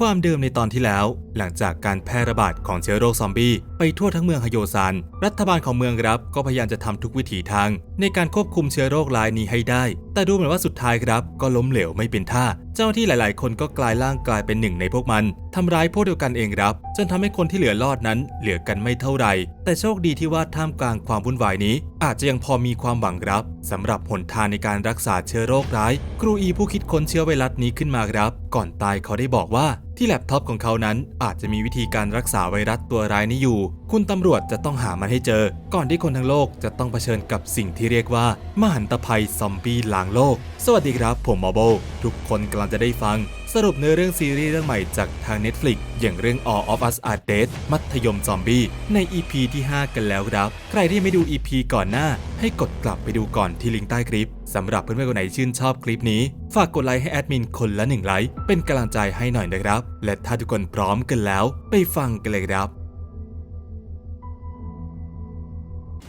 ความเดิมในตอนที่แล้ว หลังจากการแพร่ระบาดของเชื้อโรคซอมบี้ไปทั่วทั้งเมืองฮโยซานรัฐบาลของเมืองครับก็พยายามจะทำทุกวิถีทาง ในการควบคุมเชื้อโรครายนี้ให้ได้ แต่ดูเหมือนว่าสุดท้ายครับ ก็ล้มเหลวไม่เป็นท่า เจ้าหน้าที่หลาย ๆ คนก็กลายร่างกลายเป็นหนึ่งในพวกมันทำร้ายพวกเดียวกันเองครับ จนทำให้คนที่เหลือรอดนั้น เหลือกันไม่เท่าไหร่ แต่โชคดีที่ว่าท่ามกลางความวุ่นวายนี้ อาจจะยังพอมีความหวังครับสำหรับหนทางในการรักษาเชื้อโรคร้าย ครูอีผู้คิดค้นเชื้อไวรัสนี้ขึ้นมาครับ ก่อนตายเขาได้บอกว่า ที่แล็ปท็อปของเขานั้นอาจจะมีวิธีการรักษาไวรัสตัวร้ายนี้อยู่ คุณตำรวจจะต้องหามันให้เจอ ก่อนที่คนทั้งโลกจะต้องเผชิญกับสิ่งที่เรียกว่า มหันตภัยซอมบี้ล้างโลก สวัสดีครับ ผมมอโบทุกคนกำลังจะได้ฟัง รุปเนื้อเรื่องซีรีส์เรื่องใหม่จากทาง Netflix อย่างเรื่อง All of Us Are Dead มัธยมซอมบี้ใน EP ที่ 5 กันแล้วครับ ใครที่ยังไม่ดู EP ก่อนหน้า ให้กดกลับไปดูก่อนที่ลิงก์ใต้คลิปสำหรับเพื่อนๆคนไหนชื่นชอบคลิปนี้ ฝากกดไลค์ให้แอดมินคนละหนึ่งไลค์เป็นกำลังใจให้หน่อยนะครับ และถ้าทุกคนพร้อมกันแล้ว ไปฟังกันเลยครับ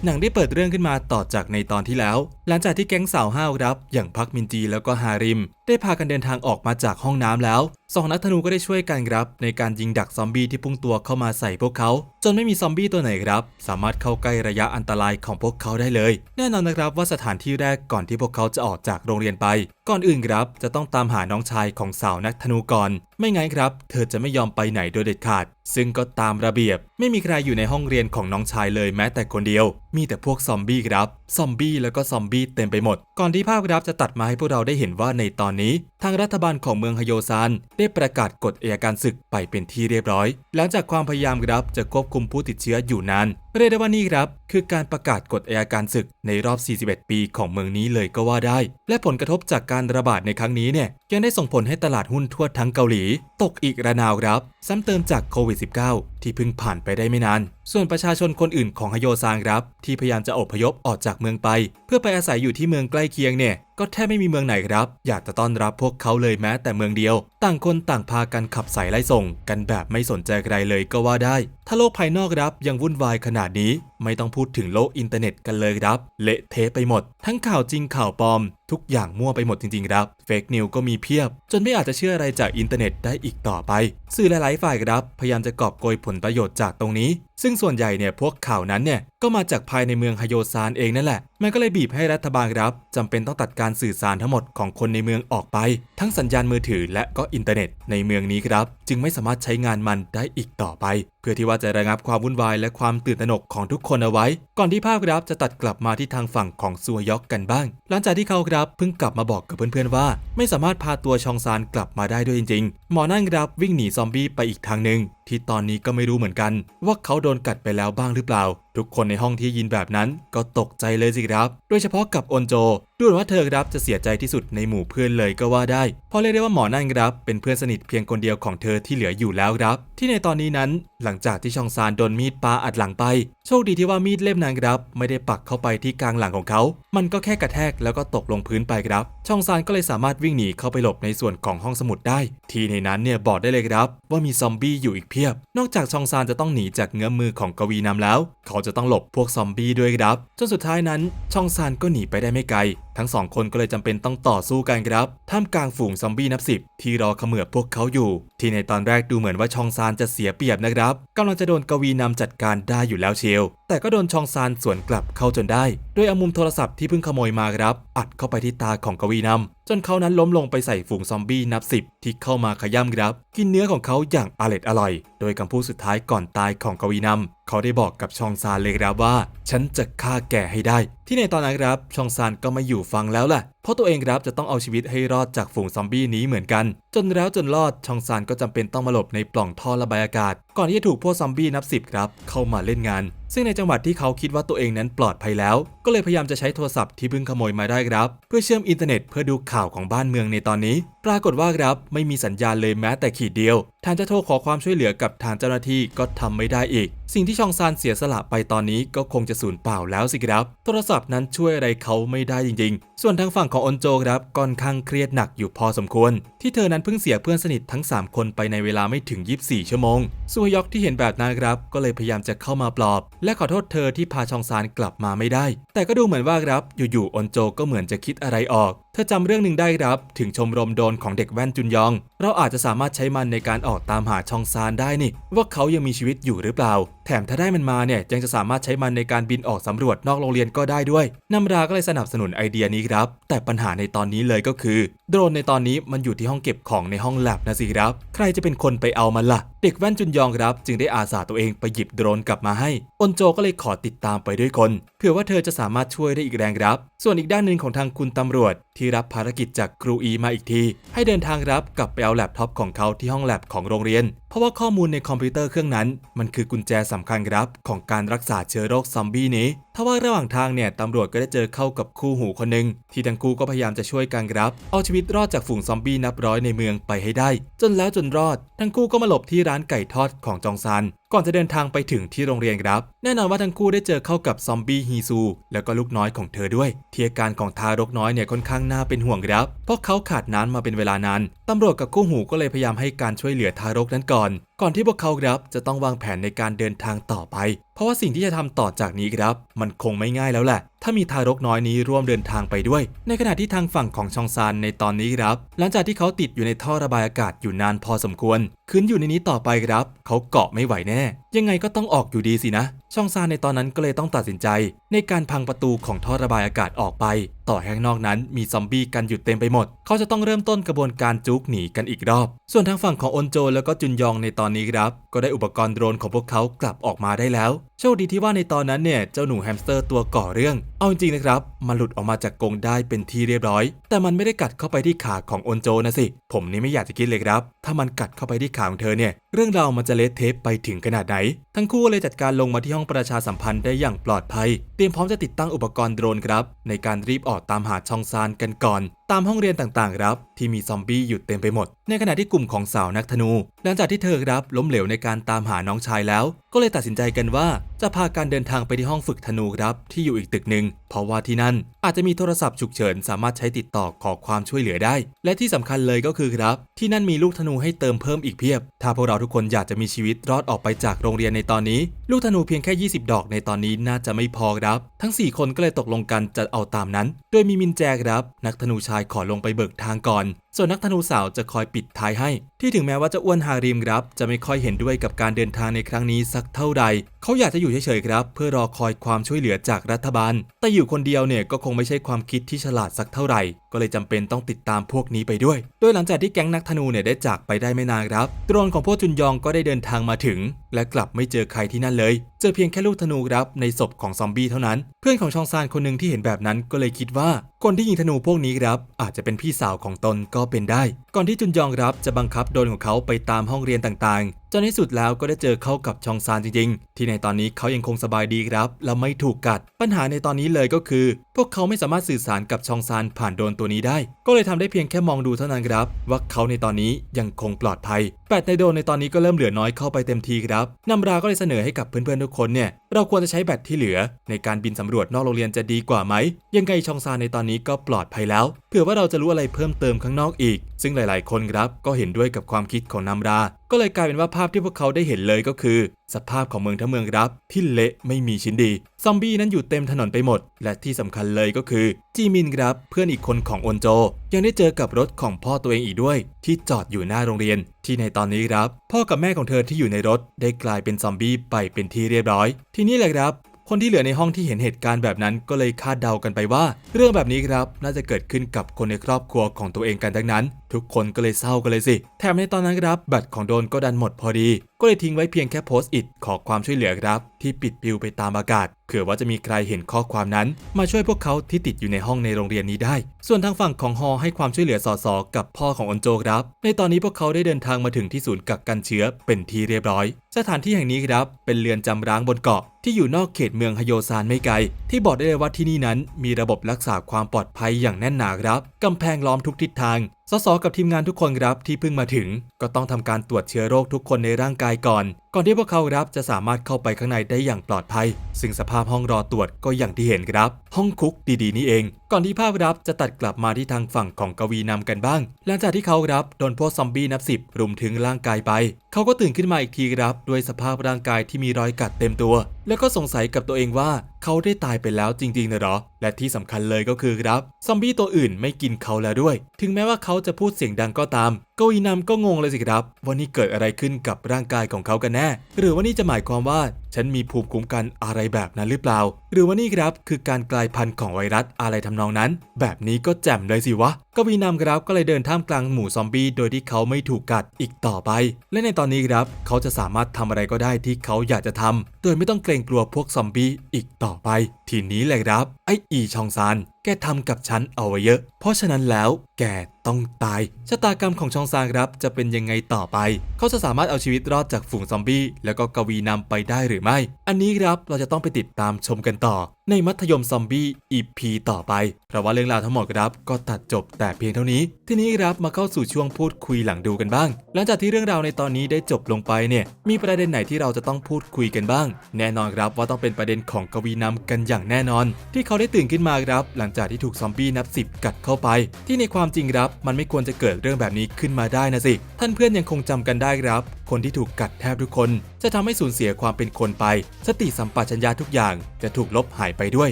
หนังได้เปิดเรื่องขึ้นมาต่อจากในตอนที่แล้ว หลังจากที่แก๊งสาวห้าวครับ อย่างพักมินจีแล้วก็ฮาริม ได้พากันเดินทางออกมาจากห้องน้ำแล้วสองนักธนูก็ได้ช่วยกันครับ ในการยิงดักซอมบี้ที่พุ่งตัวเข้ามาใส่พวกเขา จนไม่มีซอมบี้ตัวไหนครับ สามารถเข้าใกล้ระยะอันตรายของพวกเขาได้เลย แน่นอนนะครับว่าสถานที่แรกก่อนที่พวกเขาจะออกจากโรงเรียนไป ก่อนอื่นครับ จะต้องตามหาน้องชายของสาวนักธนูก่อน ไม่งั้นครับ เธอจะไม่ยอมไปไหนโดยเด็ดขาด ซึ่งก็ตามระเบียบ ไม่มีใครอยู่ในห้องเรียนของน้องชายเลยแม้แต่คนเดียว มีแต่พวกซอมบี้ครับซอมบี้แล้วก็ซอมบี้เต็มไปหมด ก่อนที่ภาพครับจะตัดมาให้พวกเราได้เห็นว่าในตอนนี้ ทางรัฐบาลของเมืองฮโยซานได้ประกาศกฎเอยการศึกไปเป็นที่เรียบร้อย หลังจากความพยายามครับจะควบคุมผู้ติดเชื้ออยู่นานเรียกได้ว่านี่ครับ คือการประกาศกฎเอยการศึกในรอบ 41 ปีของเมืองนี้เลยก็ว่าได้ และผลกระทบจากการระบาดในครั้งนี้เนี่ยยังได้ส่งผลให้ตลาดหุ้นทั่วทั้งเกาหลี ตกอีกระนาวครับ ซ้ำเติมจากโควิด -19 ที่เพิ่งผ่านไปได้ไม่นาน ส่วนประชาชนคนอื่นของฮโยซานครับ ที่พยายามจะอพยพออกจากเมืองไป เพื่อไปอาศัยอยู่ที่เมืองใกล้เคียงเนี่ย ก็แทบไม่มีเมืองไหนครับ อยากจะต้อนรับพวกเขาเลยแม้แต่เมืองเดียว ต่างคนต่างพากันขับสายไล่ส่ง กันแบบไม่สนใจใครเลยก็ว่าได้ ถ้าโลกภายนอกครับยังวุ่นวายขนาดนี้ ไม่ต้องพูดถึงโลกอินเทอร์เน็ตกันเลยครับ เละเทะไปหมด ทั้งข่าวจริงข่าวปลอม ทุกอย่างมั่วไปหมดจริงๆครับเฟกนิวก็มีเพียบ จนไม่อาจจะเชื่ออะไรจากอินเทอร์เน็ตได้อีกต่อไป สื่อหลายๆฝ่ายครับ พยายามจะกอบโกยผลประโยชน์จากตรงนี้ ซึ่งส่วนใหญ่เนี่ยพวกข่าวนั้นเนี่ยก็มาจากภายในเมืองฮโยซานเองนั่นแหละ มันก็เลยบีบให้รัฐบาลครับจำเป็นต้องตัดการสื่อสารทั้งหมดของคนในเมืองออกไป ทั้งสัญญาณมือถือและก็อินเทอร์เน็ตในเมืองนี้ครับ จึงไม่สามารถใช้งานมันได้อีกต่อไป เพื่อที่ว่าจะระงับความวุ่นวายและความตื่นตระหนกของทุกคนเอาไว้ ก่อนที่ภาพครับจะตัดกลับมาที่ทางฝั่งของซัวยอกกันบ้าง หลังจากที่เขาครับเพิ่งกลับมาบอกกับเพื่อนๆว่า ไม่สามารถพาตัวชองซานกลับมาได้ด้วยจริงๆ หมอนั่นครับวิ่งหนีซอมบี้ไปอีกทางหนึ่งที่ตอนนี้ก็ไม่รู้เหมือนกัน ว่าเขาโดนกัดไปแล้วบ้างหรือเปล่า ทุกคนในห้องที่ยินแบบนั้นก็ตกใจเลยสิครับ โดยเฉพาะกับอนโจ ดูเหมือนว่าเธอครับจะเสียใจที่สุดในหมู่เพื่อนเลยก็ว่าได้ เพราะเรียกได้ว่าหมอนั่นครับ เป็นเพื่อนสนิทเพียงคนเดียวของเธอที่เหลืออยู่แล้วครับ ที่ในตอนนี้นั้นหลังจากที่ชองซานโดนมีดปาอัดหลังไป โชคดีที่ว่ามีดเล่มนั้นครับไม่ได้ปักเข้าไปที่กลางหลังของเขา มันก็แค่กระแทกแล้วก็ตกลงพื้นไปครับ ชองซานก็เลยสามารถวิ่งหนีเข้าไปหลบในส่วนของห้องสมุดได้ ทีในนั้นเนี่ยบอกได้เลยครับว่ามีซอมบี้อยู่อีกเพียบ นอกจากชองซานจะต้องหนีจากเงื้อมือของกวีนำแล้ว เขาจะต้องหลบพวกซอมบี้ด้วยครับ จนสุดท้ายนั้นชองซานก็หนีไปได้ไม่ไกล ทั้งสองคนก็เลยจำเป็นต้องต่อสู้กันครับ ท่ามกลางฝูงซอมบี้นับสิบที่รอเขมือบพวกเขาอยู่ ที่ในตอนแรกดูเหมือนว่าชองซานจะเสียเปรียบนะครับกำลังจะโดนกวีนำจัดการได้อยู่แล้วเชียว แต่ก็โดนชองซานสวนกลับเข้าจนได้ด้วยอามุมโทรศัพท์ที่เพิ่งขโมยมาครับ อัดเข้าไปที่ตาของกวีนำจนเขานั้นล้มลงไปใส่ฝูงซอมบี้นับสิบที่เข้ามาขย้ำครับ กินเนื้อของเขาอย่างอร็ดอร่อย โดยคำพูดสุดท้ายก่อนตายของกวีนำเขาได้บอกกับชองซานเลยครับว่า ฉันจะฆ่าแกให้ได้ ที่ในตอนนั้นครับชองซานก็ไม่อยู่ฟังแล้วแหละเพราะตัวเองครับจะต้องเอาชีวิตให้รอดจากฝูงซอมบี้นี้เหมือนกัน จนแล้วจนรอดชองซานก็จำเป็นต้องมาหลบในปล่องท่อระบายอากาศ ก่อนที่จะถูกพวกซอมบี้นับสิบครับเข้ามาเล่นงาน ซึ่งในจังหวัดที่เขาคิดว่าตัวเองนั้นปลอดภัยแล้ว ก็เลยพยายามจะใช้โทรศัพท์ที่เพิ่งขโมยมาได้ครับ เพื่อเชื่อมอินเทอร์เน็ตเพื่อดูข่าวของบ้านเมืองในตอนนี้ ปรากฏว่าครับไม่มีสัญญาณเลยแม้แต่ขีดเดียวทางจะโทรขอความช่วยเหลือกับทางเจ้าหน้าที่ก็ทำไม่ได้อีก สิ่งที่ชองซานเสียสละไปตอนนี้ก็คงจะสูญเปล่าแล้วสิครับ โทรศัพท์นั้นช่วยอะไรเขาไม่ได้จริง ๆ ส่วนทางฝั่งของอนโจครับค่อนข้างเครียดหนักอยู่พอสมควร ที่เธอนั้นเพิ่งเสียเพื่อนสนิททั้ง 3 คนไปในเวลาไม่ถึง 24 ชั่วโมงซูฮยอกที่เห็นแบบนั้นครับ ก็เลยพยายามจะเข้ามาปลอบ และขอโทษเธอที่พาชองซานกลับมาไม่ได้ แต่ก็ดูเหมือนว่าครับอยู่ๆอนโจก็เหมือนจะคิดอะไรออกเธอจำเรื่องหนึ่งได้ครับ ถึงชมรมโดนของเด็กแว่นจุนยอง เราอาจจะสามารถใช้มันในการออกตามหาชองซานได้นี่ ว่าเขายังมีชีวิตอยู่หรือเปล่า แถมถ้าได้มันมาเนี่ยยังจะสามารถใช้มันในการบินออกสำรวจนอกโรงเรียนก็ได้ด้วยนัมราก็เลยสนับสนุนไอเดียนี้ครับ แต่ปัญหาในตอนนี้เลยก็คือ โดรนในตอนนี้มันอยู่ที่ห้องเก็บของในห้องแลบนะสิครับ ใครจะเป็นคนไปเอามันล่ะ เด็กแว่นจุนยองครับ จึงได้อาสาตัวเองไปหยิบโดรนกลับมาให้อนโจก็เลยขอติดตามไปด้วยคนเผื่อว่าเธอจะสามารถช่วยได้อีกแรงครับ ส่วนอีกด้านหนึ่งของทางคุณตำรวจ ที่รับภารกิจจากครูอีมาอีกที ให้เดินทางรับกลับไปเอาแล็ปท็อปของเขาที่ห้องแล็บของโรงเรียน เพราะว่าข้อมูลในคอมพิวเตอร์เครื่องนั้น มันคือกุญแจสำคัญครับ ของการรักษาเชื้อโรคซอมบี้นี้ทว่าระหว่างทางเนี่ยตำรวจก็ได้เจอเข้ากับคู่หูคนหนึ่งที่ทั้งคู่ก็พยายามจะช่วยกันครับเอาชีวิตรอดจากฝูงซอมบี้นับร้อยในเมืองไปให้ได้ จนแล้วจนรอด ทั้งคู่ก็มาหลบที่ร้านไก่ทอดของจองซัน ก่อนจะเดินทางไปถึงที่โรงเรียนครับ แน่นอนว่าทั้งคู่ได้เจอเข้ากับซอมบี้ฮีซู แล้วก็ลูกน้อยของเธอด้วยที่อาการของทารกน้อยเนี่ยค่อนข้างน่าเป็นห่วงครับ เพราะเขาขาดน้ำมาเป็นเวลานานตำรวจกับคู่หูก็เลยพยายามให้การช่วยเหลือทารกนั้นก่อน ก่อนที่พวกเขาครับจะต้องวางแผนในการเดินทางต่อไป ราะว่าสิ่งที่จะทำต่อจากนี้ครับ มันคงไม่ง่ายแล้วแหละ ถ้ามีทารกน้อยนี้ร่วมเดินทางไปด้วย ในขณะที่ทางฝั่งของชองซานในตอนนี้ครับ หลังจากที่เขาติดอยู่ในท่อระบายอากาศอยู่นานพอสมควร คืนอยู่ในนี้ต่อไปครับ เขาเกาะไม่ไหวแน่ ยังไงก็ต้องออกอยู่ดีสินะชองซานในตอนนั้นก็เลยต้องตัดสินใจ ในการพังประตูของท่อระบายอากาศออกไป ต่อให้ข้างนอกนั้นมีซอมบี้กันอยู่เต็มไปหมด เขาจะต้องเริ่มต้นกระบวนการจุกหนีกันอีกรอบ ส่วนทางฝั่งของอนโจแล้วก็จุนยองในตอนนี้ครับ ก็ได้อุปกรณ์โดรนของพวกเขากลับออกมาได้แล้ว โชคดีที่ว่าในตอนนั้นเนี่ยเจ้าหนูแฮมสเตอร์ตัวก่อเรื่อง เอาจริงๆนะครับ มันหลุดออกมาจากกรงได้เป็นที่เรียบร้อย แต่มันไม่ได้กัดเข้าไปที่ขาของอนโจนะสิ ผมนี่ไม่อยากจะคิดเลยครับถ้ามันกัดเข้าไปที่ขาของเธอเนี่ย เรื่องราวมันจะเละเทะไปถึงขนาดไหน ทั้งคู่เลยจัดการลงมาที่ห้องประชาสัมพันธ์ได้อย่างปลอดภัย เตรียมพร้อมจะติดตั้งอุปกรณ์โดรนครับ ในการรีบออกตามหาชองซานกันก่อน ตามห้องเรียนต่างๆครับ ที่มีซอมบี้อยู่เต็มไปหมด ในขณะที่กลุ่มของสาวนักธนู หลังจากที่เธอรับล้มเหลวในการตามหาน้องชายแล้ว ก็เลยตัดสินใจกันว่าจะพาการเดินทางไปที่ห้องฝึกธนูครับที่อยู่อีกตึกหนึ่งเพราะว่าที่นั่นอาจจะมีโทรศัพท์ฉุกเฉินสามารถใช้ติดต่อขอความช่วยเหลือได้ และที่สำคัญเลยก็คือครับ ที่นั่นมีลูกธนูให้เติมเพิ่มอีกเพียบ ถ้าพวกเราทุกคนอยากจะมีชีวิตรอดออกไปจากโรงเรียนในตอนนี้ ลูกธนูเพียงแค่ 20 ดอกในตอนนี้น่าจะไม่พอครับ ทั้ง 4 คนก็เลยตกลงกันจะเอาตามนั้น โดยมีมินแจครับนักธนูชายขอลงไปเบิกทางก่อนส่วนนักธนูสาวจะคอยปิดท้ายให้ ที่ถึงแม้ว่าจะอ้วนฮาริมครับ จะไม่ค่อยเห็นด้วยกับการเดินทางในครั้งนี้สักเท่าใด เขาอยากจะอยู่เฉยๆครับ เพื่อรอคอยความช่วยเหลือจากรัฐบาล แต่อยู่คนเดียวเนี่ยก็คงไม่ใช่ความคิดที่ฉลาดสักเท่าไหร่ ก็เลยจำเป็นต้องติดตามพวกนี้ไปด้วย โดยหลังจากที่แก๊งนักธนูเนี่ยได้จากไปได้ไม่นานครับโดรนของพวกจุนยองก็ได้เดินทางมาถึงและกลับไม่เจอใครที่นั่นเลย เจอเพียงแค่ลูกธนูครับในศพของซอมบี้เท่านั้น เพื่อนของชองซานคนหนึ่งที่เห็นแบบนั้นก็เลยคิดว่าคนที่ยิงธนูพวกนี้ครับอาจจะเป็นพี่สาวของตนก็เป็นได้ ก่อนที่จุนยองครับจะบังคับโดนของเขาไปตามห้องเรียนต่างๆ จนในสุดแล้วก็ได้เจอเข้ากับชองซานจริงๆ ที่ในตอนนี้เขายังคงสบายดีครับ และไม่ถูกกัด ปัญหาในตอนนี้เลยก็คือ พวกเขาไม่สามารถสื่อสารกับชองซานผ่านโดนตัวนี้ได้ ก็เลยทำได้เพียงแค่มองดูเท่านั้นครับ ว่าเขาในตอนนี้ยังคงปลอดภัยแปดในโดนในตอนนี้ก็เริ่มเหลือน้อยเข้าไปเต็มทีครับนำราก็เลยเสนอให้กับเพื่อนๆทุกคนเนี่ย เราควรจะใช้แบตที่เหลือ ในการบินสำรวจนอกโรงเรียนจะดีกว่าไหม ยังไงชองซานในตอนนี้ก็ปลอดภัยแล้ว เผื่อว่าเราจะรู้อะไรเพิ่มเติมข้างนอกอีก ซึ่งหลาย ๆ คนครับก็เห็นด้วยกับความคิดของนำรา ก็เลยกลายเป็นว่าภาพที่พวกเขาได้เห็นเลยก็คือ สภาพของเมืองทั้งเมืองครับที่เละไม่มีชิ้นดี ซอมบี้นั้นอยู่เต็มถนนไปหมด และที่สำคัญเลยก็คือ จีมินครับเพื่อนอีกคนของอนโจ ยังได้เจอกับรถของพ่อตัวเองอีกด้วย ที่จอดอยู่หน้าโรงเรียน ที่ในตอนนี้ครับ พ่อกับแม่ของเธอที่อยู่ในรถ ได้กลายเป็นซอมบี้ไปเป็นที่เรียบร้อย ทีนี้แหละครับคนที่เหลือในห้องที่เห็นเหตุการณ์แบบนั้นก็เลยคาดเดากันไปว่า เรื่องแบบนี้ครับน่าจะเกิดขึ้นกับคนในครอบครัวของตัวเองกันทั้งนั้น ทุกคนก็เลยเศร้ากันเลยสิ แถมในตอนนั้นครับแบตรของโดนก็ดันหมดพอดี ก็เลยทิ้งไว้เพียงแค่โพสต์อิทขอความช่วยเหลือครับ ที่ปิดปลิวไปตามอากาศเผื่อว่าจะมีใครเห็นข้อความนั้น มาช่วยพวกเขาที่ติดอยู่ในห้องในโรงเรียนนี้ได้ ส่วนทางฝั่งของฮอให้ความช่วยเหลือสอสอกับพ่อของอนโจครับ ในตอนนี้พวกเขาได้เดินทางมาถึงที่ศูนย์กักกันเชื้อเป็นที่เรียบร้อย สถานที่แห่งนี้ครับ เป็นเรือนจำร้างบนเกาะที่อยู่นอกเขตเมืองฮโยซานไม่ไกล ที่บอกได้เลยว่าที่นี่นั้น มีระบบรักษาความปลอดภัยอย่างแน่นหนาครับกำแพงล้อมทุกทิศทาง สสกับทีมงานทุกคนครับที่เพิ่งมาถึง ก็ต้องทำการตรวจเชื้อโรคทุกคนในร่างกายก่อน ก่อนที่พวกเขาครับจะสามารถเข้าไปข้างในได้อย่างปลอดภัย ซึ่งสภาพห้องรอตรวจก็อย่างที่เห็นครับ ห้องคุกดีๆนี่เอง ก่อนที่ภาพครับจะตัดกลับมาที่ทางฝั่งของกวีนำกันบ้าง หลังจากที่เขาครับโดนพวกซอมบี้นับสิบรุมถึงร่างกายไป เขาก็ตื่นขึ้นมาอีกทีครับด้วยสภาพร่างกายที่มีรอยกัดเต็มตัว แล้วก็สงสัยกับตัวเองว่าเขาได้ตายไปแล้วจริงๆนะหรอ และที่สำคัญเลยก็คือครับซอมบี้ตัวอื่นไม่กินเขาแล้วด้วย ถึงแม้ว่าเขาจะพูดเสียงดังก็ตาม กวีนำก็งงเลยสิครับว่านี่เกิดอะไรขึ้นกับร่างกายของเขากันแน่ หรือว่านี่จะหมายความว่าฉันมีภูมิคุ้มกันอะไรแบบนั้นหรือเปล่า หรือว่านี่ครับคือการกลายพันธุ์ของไวรัสอะไรทำนองนั้น แบบนี้ก็แจ่มเลยสิวะกวีนำครับก็เลยเดินท่ามกลางหมู่ซอมบี้โดยที่เขาไม่ถูกกัดอีกต่อไป และในตอนนี้ครับเขาจะสามารถทำอะไรก็ได้ที่เขาอยากจะทำโดยไม่ต้องเกรงกลัวพวกซอมบี้อีกต่อไป ทีนี้แหละครับ ไออีชองซานแกทำกับฉันเอาไว้เยอะ เพราะฉะนั้นแล้วแกต้องตาย ชะตากรรมของชองซางครับจะเป็นยังไงต่อไป เขาจะสามารถเอาชีวิตรอดจากฝูงซอมบี้แล้วก็กวีนำไปได้หรือไม่ อันนี้ครับเราจะต้องไปติดตามชมกันต่อ ในมัธยมซอมบี้ EP ต่อไป เพราะว่าเรื่องราวทั้งหมดครับ ก็ตัดจบแต่เพียงเท่านี้ ทีนี้ครับมาเข้าสู่ช่วงพูดคุยหลังดูกันบ้าง หลังจากที่เรื่องราวในตอนนี้ได้จบลงไปเนี่ย มีประเด็นไหนที่เราจะต้องพูดคุยกันบ้าง แน่นอนครับว่าต้องเป็นประเด็นของกวีนำกันอย่างแน่นอน ที่เขาได้ตื่นขึ้นมาครับ หลังจากที่ถูกซอมบี้นับสิบกัดเข้าไป ที่ในความจริงครับ มันไม่ควรจะเกิดเรื่องแบบนี้ขึ้นมาได้นะสิ ท่านเพื่อนยังคงจำกันได้ครับ คนที่ถูกกัดแทบทุกคน จะทำให้สูญเสียความเป็นคนไป สติสัมปชัญญะทุกอย่างจะถูกลบหายไปด้วย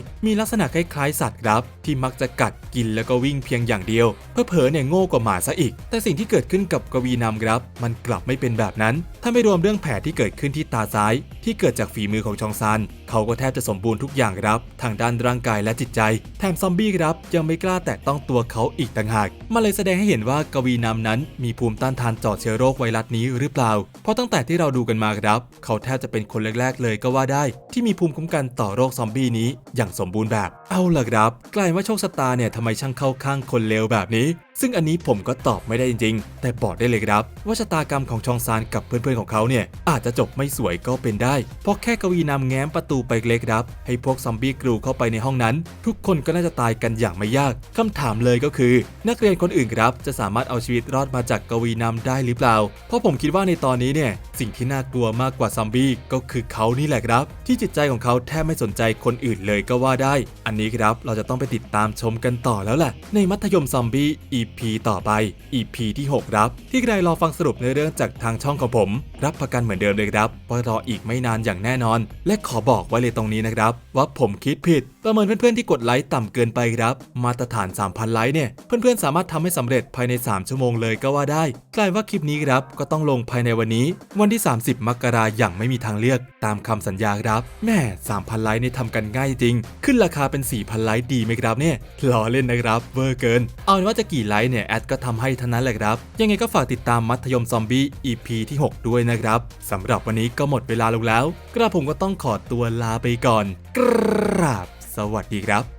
มีลักษณะคล้ายๆสัตว์ครับ ที่มักจะกัดกินแล้วก็วิ่งเพียงอย่างเดียวเผลอเนี่ยโง่กว่าหมาซะอีก แต่สิ่งที่เกิดขึ้นกับกวีนำครับ มันกลับไม่เป็นแบบนั้น ถ้าไม่รวมเรื่องแผลที่เกิดขึ้นที่ตาซ้าย ที่เกิดจากฝีมือของชองซานเขาก็แทบจะสมบูรณ์ทุกอย่างครับ ทางด้านร่างกายและจิตใจ แถมซอมบี้ครับ ยังไม่กล้าแตะต้องตัวเขาอีกต่างหากมันเลยแสดงให้เห็นว่ากวีนำนั้น มีภูมิต้านทานต่อเชื้อโรคไวรัสนี้หรือเปล่า เพราะตั้งแต่ที่เราดูกันมาครับ เขาแทบจะเป็นคนแรกๆ เลยก็ว่าได้ ที่มีภูมิคุ้มกันต่อโรคซอมบี้นี้ อย่างสมบูรณ์แบบ เอาล่ะครับ กลายว่าโชคชะตาเนี่ยทำไมช่างเข้าข้างคนเลวแบบนี้ ซึ่งอันนี้ผมก็ตอบไม่ได้จริงๆ แต่บอกได้เลยครับ ว่าชะตากรรมของชองซานกับเพื่อนๆของเขาเนี่ย อาจจะจบไม่สวยก็เป็นได้ เพราะแค่กวีนำแง้มประตูไปเล็กครับ ให้พวกซอมบี้กรูเข้าไปในห้องนั้น ทุกคนก็น่าจะตายกันอย่างไม่ยากคำถามเลยก็คือ นักเรียนคนอื่นครับ จะสามารถเอาชีวิตรอดมาจากกวีนำได้หรือเปล่า เพราะผมคิดว่าในตอนนี้เนี่ยสิ่งที่น่ากลัวมากกว่าซอมบี้ก็คือเขานี่แหละครับ ที่จิตใจของเขาแทบไม่สนใจคนอื่นเลยก็ว่าได้ อันนี้ครับเราจะต้องไปติดตามชมกันต่อแล้วแหละในมัธยมซอมบี้ EP ต่อไป EP ที่ 6 ครับ ที่ใครรอฟังสรุปในเรื่องจากทางช่องของผม รับประกันเหมือนเดิมเลยครับว่ารออีกไม่นานอย่างแน่นอน และขอบอกไว้เลยตรงนี้นะครับ ว่าผมคิดผิด ประเมินเพื่อนๆที่กดไลค์ต่ำเกินไปครับ มาตรฐาน 3,000 ไลค์เนี่ย เพื่อนๆ สามารถทำให้สำเร็จภายใน 3 ชั่วโมงเลยก็ว่าได้ กลายว่าคลิปนี้ครับ ก็ต้องลงภายในวันนี้ วันที่ 30 มกราอย่างไม่มีทางเลือกตามคำสัญญาครับ แม่ 3,000 ไลค์นี่ทำกันง่ายจริง ขึ้นราคาเป็น 4,000 ไลค์ดีไหมครับเนี่ยล้อเล่นนะครับเวอร์เกิน เอาเป็นว่าจะกี่ไลค์เนี่ยแอดก็ทำให้เท่านั้นแหละครับ ยังไงก็ฝากติดตามมัธยมซอมบี้ EP ที่ 6 ด้วยนะครับสำหรับวันนี้ก็หมดเวลาลงแล้ว กระผมก็ต้องขอตัวลาไปก่อน กราบ สวัสดีครับ